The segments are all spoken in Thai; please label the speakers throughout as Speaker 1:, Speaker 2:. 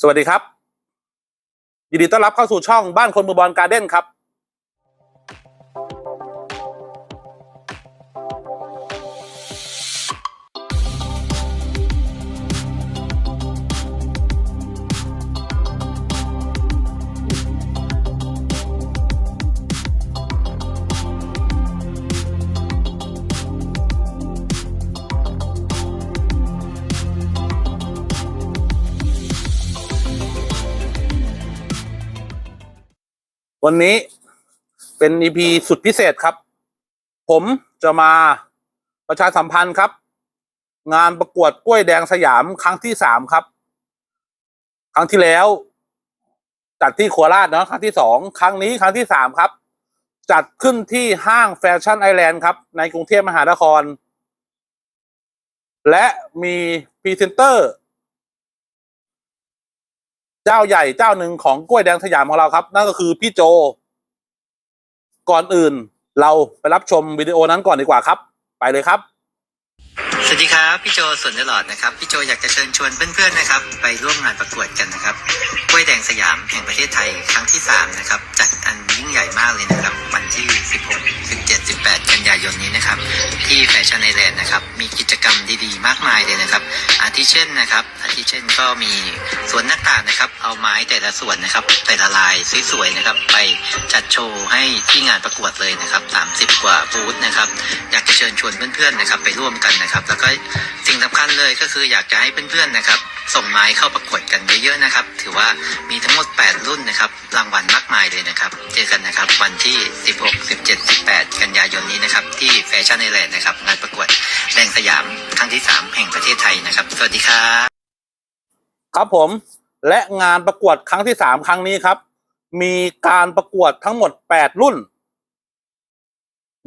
Speaker 1: สวัสดีครับ ยินดีต้อนรับเข้าสู่ช่องบ้านคนมือบอลการ์เด้นครับ วันนี้เป็น EP สุดพิเศษครับ ผมจะมาประชาสัมพันธ์ครับ งานประกวดกล้วยแดงสยามครั้งที่สามครับ ครั้งที่แล้วจัดที่โคราชเนาะครั้งที่สองครั้งนี้ครั้งที่สามครับ จัดขึ้นที่ห้างแฟชั่นไอแลนด์ครับ ในกรุงเทพมหานคร และมีพรีเซนเตอร์ เจ้าใหญ่เจ้าหนึ่งของกล้วยแดงสยามของเราครับ นั่นก็คือพี่โจ ก่อนอื่น เราไปรับชมวิดีโอนั้นก่อนดีกว่าครับ ไปเลยครับ
Speaker 2: สวัสดีครับพี่โจสวนตลอดนะครับพี่โจอยากจะเชิญชวนเพื่อนๆนะครับ ไปร่วมงานประกวดกันนะครับกล้วยแดงสยามแห่งประเทศไทยครั้งที่3นะครับจัดอันยิ่งใหญ่มากเลยนะครับวันที่ 16 17 18 กันยายนนี้นะครับ ที่แฟชั่นไอแลนด์นะครับมีกิจกรรมดีๆ มากมายเลยนะครับ ทิเช่นนะครับอาทิเช่นก็มีสวนนักต่างนะครับ เอาไม้แต่ละส่วนนะครับ แต่ละลายสวยๆนะครับ ไปจัดโชว์ให้ที่งานประกวดเลยนะครับ 30 กว่าบูธนะครับ อยากจะเชิญชวนเพื่อนๆนะครับ ไปร่วมกันนะครับ แล้วก็สิ่งสำคัญเลยก็คืออยากจะให้เพื่อนๆนะครับ ส่งไม้เข้าประกวดกันเยอะๆนะครับ ถือว่ามีทั้งหมด 8 รุ่นนะครับ รางวัลมากมายเลยนะครับ เจอกันนะครับวันที่ 16 17 18 กันยายนนี้นะครับที่แฟชั่นไอแลนด์นะครับงานประกวดแดงสยามครั้งที่ 3 แห่งประเทศไทยนะครับ สวัสดีครับ
Speaker 1: ครับผมและงานประกวดครั้งที่สามครั้งนี้ครับ มีการประกวดทั้งหมดแปดรุ่น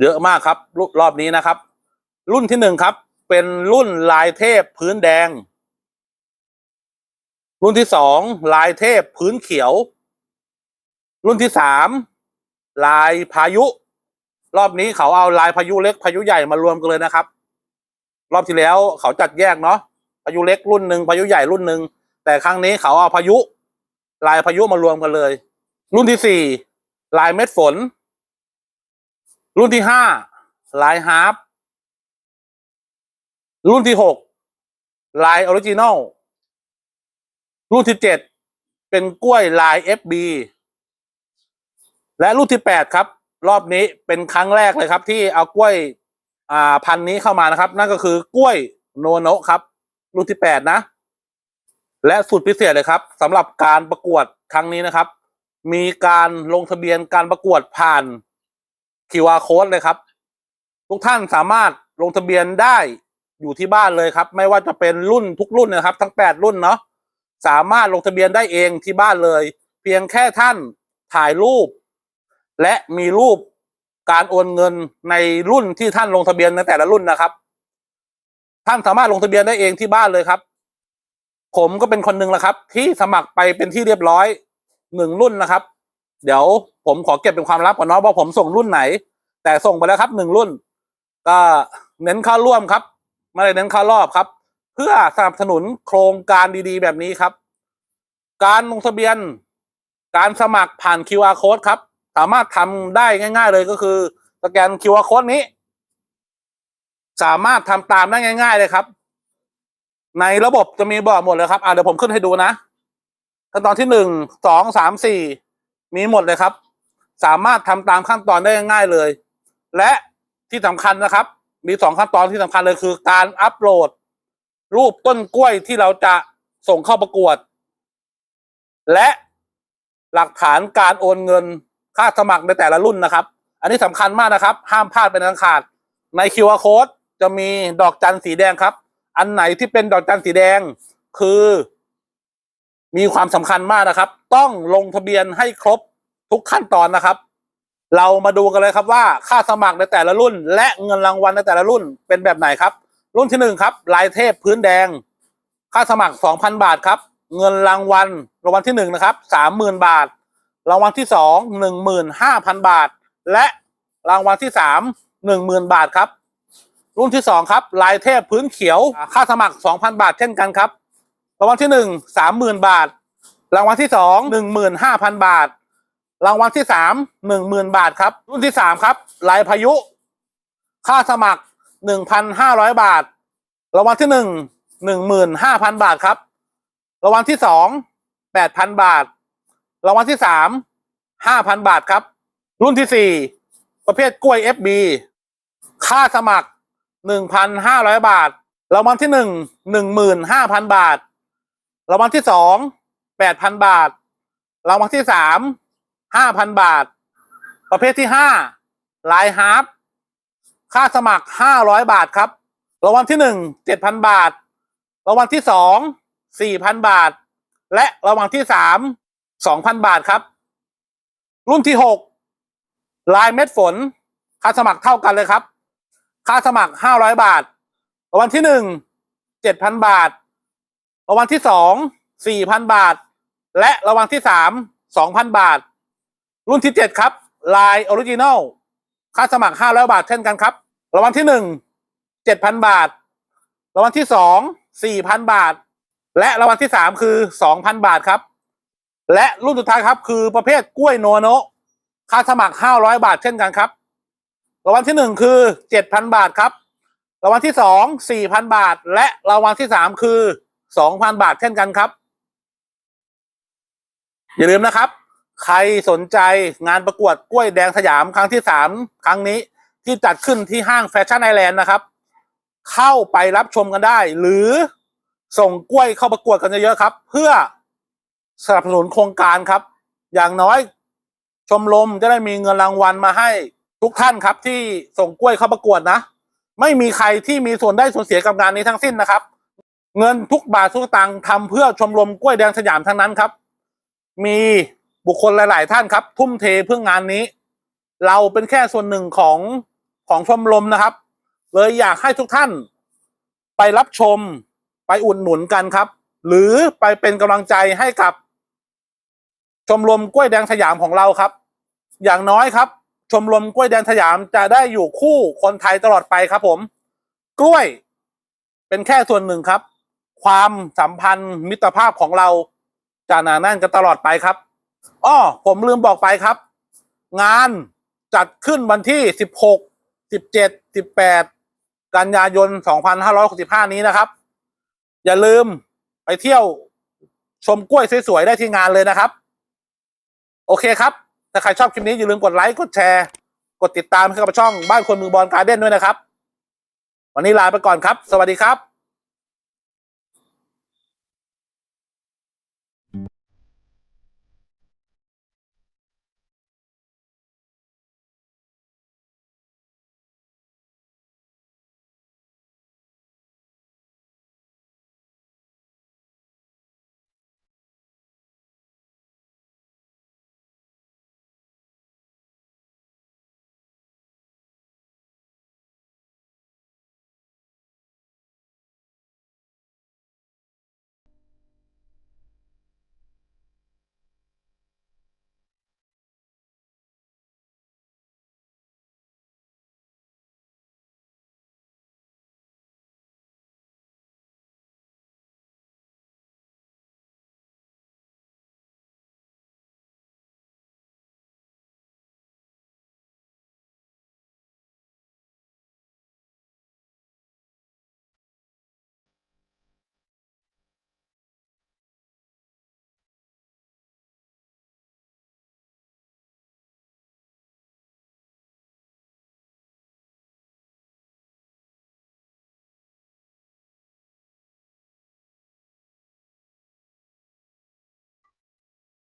Speaker 1: เยอะมากครับรรอบนี้นะครับ รุ่นที่หนึ่งครับ เป็นรุ่นลายเทพพื้นแดง รุ่นที่สองลายเทพพื้นเขียว รุ่นที่สามลายพายุ รอบนี้เขาเอาลายพายุเล็กพายุใหญ่มารวมกันเลยนะครับ รอบที่แล้วเขาจัดแยกเนาะพายุเล็กรุ่นหนึ่งพายุใหญ่รุ่นหนึ่งแต่ครั้งนี้เขาเอาพายุ ลายพายุมารวมกันเลย รุ่นที่สี่ลายเม็ดฝน รุ่นที่ห้าลายฮาร์ปรุ่นที่หกลายออริจินอลรุ่นที่เจ็ดเป็นกล้วยลาย FB และรุ่นที่แปดครับ รอบนี้เป็นครั้งแรกเลยครับ ที่เอากล้วยอ่าพันนี้เข้ามานะครับ นั่นก็คือกล้วยโนโนะครับรุ่นที่แปดนะ และสุดพิเศษเลยครับสำหรับการประกวดครั้งนี้นะครับ มีการลงทะเบียนการประกวดผ่าน QR code เลยครับ ทุกท่านสามารถลงทะเบียนได้อยู่ที่บ้านเลยครับ ไม่ว่าจะเป็นรุ่นทุกรุ่นนะครับ ทั้งแปดรุ่นเนาะสามารถลงทะเบียนได้เองที่บ้านเลย เพียงแค่ท่านถ่ายรูป และมีรูปการโอนเงินในรุ่นที่ท่านลงทะเบียนในแต่ละรุ่นนะครับ ท่านสามารถลงทะเบียนได้เองที่บ้านเลยครับ ผมก็เป็นคนหนึ่งละครับ ที่สมัครไปเป็นที่เรียบร้อยหนึ่งรุ่นนะครับ เดี๋ยวผมขอเก็บเป็นความลับก่อนเนาะว่าผมส่งรุ่นไหน แต่ส่งไปแล้วครับหนึ่งรุ่น ก็เน้นเข้าร่วมครับไม่ได้เน้นเข้ารอบครับ เพื่อสนับสนุนโครงการดีๆ แบบนี้ครับ การลงทะเบียน การสมัครผ่าน QR code ครับ สามารถทำได้ง่าย ๆ เลยก็คือสแกน QR code นี้ สามารถทำตามได้ง่าย ๆ เลยครับ ในระบบจะมีบอกหมดเลยครับอ่าเดี๋ยวผมขึ้นให้ดูนะขั้นตอนที่หนึ่งสองสามสี่มีหมดเลยครับ สามารถทำตามขั้นตอนได้ง่ายๆเลย และที่สำคัญนะครับ มีสองขั้นตอนที่สำคัญเลยคือ การอัปโหลด รูปต้นกล้วยที่เราจะส่งเข้าประกวด และหลักฐานการโอนเงิน ค่าสมัครในแต่ละรุ่นนะครับ อันนี้สำคัญมากนะครับ ห้ามพลาดเป็นอันขาด ใน QR code จะมีดอกจันสีแดงครับ อันไหนที่เป็นดอกจันสีแดงคือ มีความสำคัญมากนะครับ ต้องลงทะเบียนให้ครบทุกขั้นตอนนะครับ เรามาดูกันเลยครับว่าค่าสมัครในแต่ละรุ่น และเงินรางวัลในแต่ละรุ่นเป็นแบบไหนครับ รุ่นที่หนึ่งครับลายเทพพื้นแดง ค่าสมัครสองพันบาทครับ เงินรางวัลรางวัลที่หนึ่งนะครับสามหมื่นบาท รางวัลที่สองหนึ่งหมื่นห้าพันบาท และรางวัลที่สามหนึ่งหมื่นบาทครับ รุ่นที่สองครับ ลายเทพพื้นเขียว ค่าสมัครสองพันบาทเช่นกันครับ รางวัลที่หนึ่งสามหมื่นบาท รางวัลที่สองหนึ่งหมื่นห้าพันบาท รางวัลที่สามหนึ่งหมื่นบาทครับ รุ่นที่สามครับ ลายพายุ ค่าสมัครหนึ่งพันห้าร้อยบาท รางวัลที่หนึ่งหนึ่งหมื่นห้าพันบาทครับ รางวัลที่สองแปดพันบาท รางวัลที่สามห้าพันบาทครับ รุ่นที่สี่ประเภทกล้วย FB ค่าสมัครหนึ่งพันห้าร้อยบาทรางวัลที่หนึ่งหนึ่งหมื่นห้าพันบาทรางวัลที่สองแปดพันบาทรางวัลที่สามห้าพันบาท ประเภทที่ห้าลายฮาร์ปค่าสมัครห้าร้อยบาทครับรางวัลที่หนึ่งเจ็ดพันบาทรางวัลที่สองสี่พันบาท และรางวัลที่สาม สองพันบาทครับ รุ่นที่หกลายเม็ดฝน ค่าสมัครเท่ากันเลยครับ ค่าสมัครห้าร้อยบาทรางวัลที่หนึ่งเจ็ดพันบาทรางวัลที่สองสี่พันบาท และรางวัลที่สามสองพันบาท รุ่นที่เจ็ดครับ ลายออริจินอลค่าสมัครห้าร้อยบาทเช่นกันครับรางวัลที่หนึ่งเจ็ดพันบาทรางวัลที่สองสี่พันบาท และรางวัลที่สามคือสองพันบาทครับ และรุ่นสุดท้ายครับคือประเภทกล้วยโนโนะค่าสมัครห้าร้อยบาทเช่นกันครับรางวัลที่หนึ่งคือเจ็ดพันบาทครับรางวัลที่สองสี่พันบาท และรางวัลที่สามคือสองพันบาทเช่นกันครับ อย่าลืมนะครับ ใครสนใจงานประกวดกล้วยแดงสยามครั้งที่สามครั้งนี้ที่จัดขึ้นที่ห้างแฟชั่นไอแลนด์นะครับ เข้าไปรับชมกันได้ หรือส่งกล้วยเข้าประกวดกันเยอะๆครับ เพื่อ สนับสนุนโครงการครับ อย่างน้อยชมรมจะได้มีเงินรางวัลมาให้ทุกท่านครับ ที่ส่งกล้วยเข้าประกวดนะ ไม่มีใครที่มีส่วนได้ส่วนเสียกับงานนี้ทั้งสิ้นนะครับ เงินทุกบาททุกตังค์ทำเพื่อชมรมกล้วยแดงสยามทั้งนั้นครับ มีบุคคลหลาย ๆ ท่านครับ ทุ่มเทเพื่องานนี้ เราเป็นแค่ส่วนหนึ่งของของชมรมนะครับ เลยอยากให้ทุกท่านไปรับชมไปอุดหนุนกันครับ หรือไปเป็นกำลังใจให้กับ ชมรมกล้วยแดงสยามของเราครับ อย่างน้อยครับ ชมรมกล้วยแดงสยามจะได้อยู่คู่คนไทยตลอดไปครับ ผม กล้วย เป็นแค่ส่วนหนึ่งครับ ความสัมพันธ์มิตรภาพของเราจะหนาแน่นกันตลอดไปครับอ้อผมลืมบอกไปครับ งานจัดขึ้นวันที่ 16 17 18 กันยายน 2565 นี้นะครับ อย่าลืมไปเที่ยวชมกล้วยสวยๆได้ที่งานเลยนะครับ โอเคครับ ถ้าใครชอบคลิปนี้อย่าลืมกดไลค์ กดแชร์ กดติดตามให้กับช่องบ้านคนมือบอลการ์เด้นด้วยนะครับ วันนี้ลาไปก่อนครับ สวัสดีครับ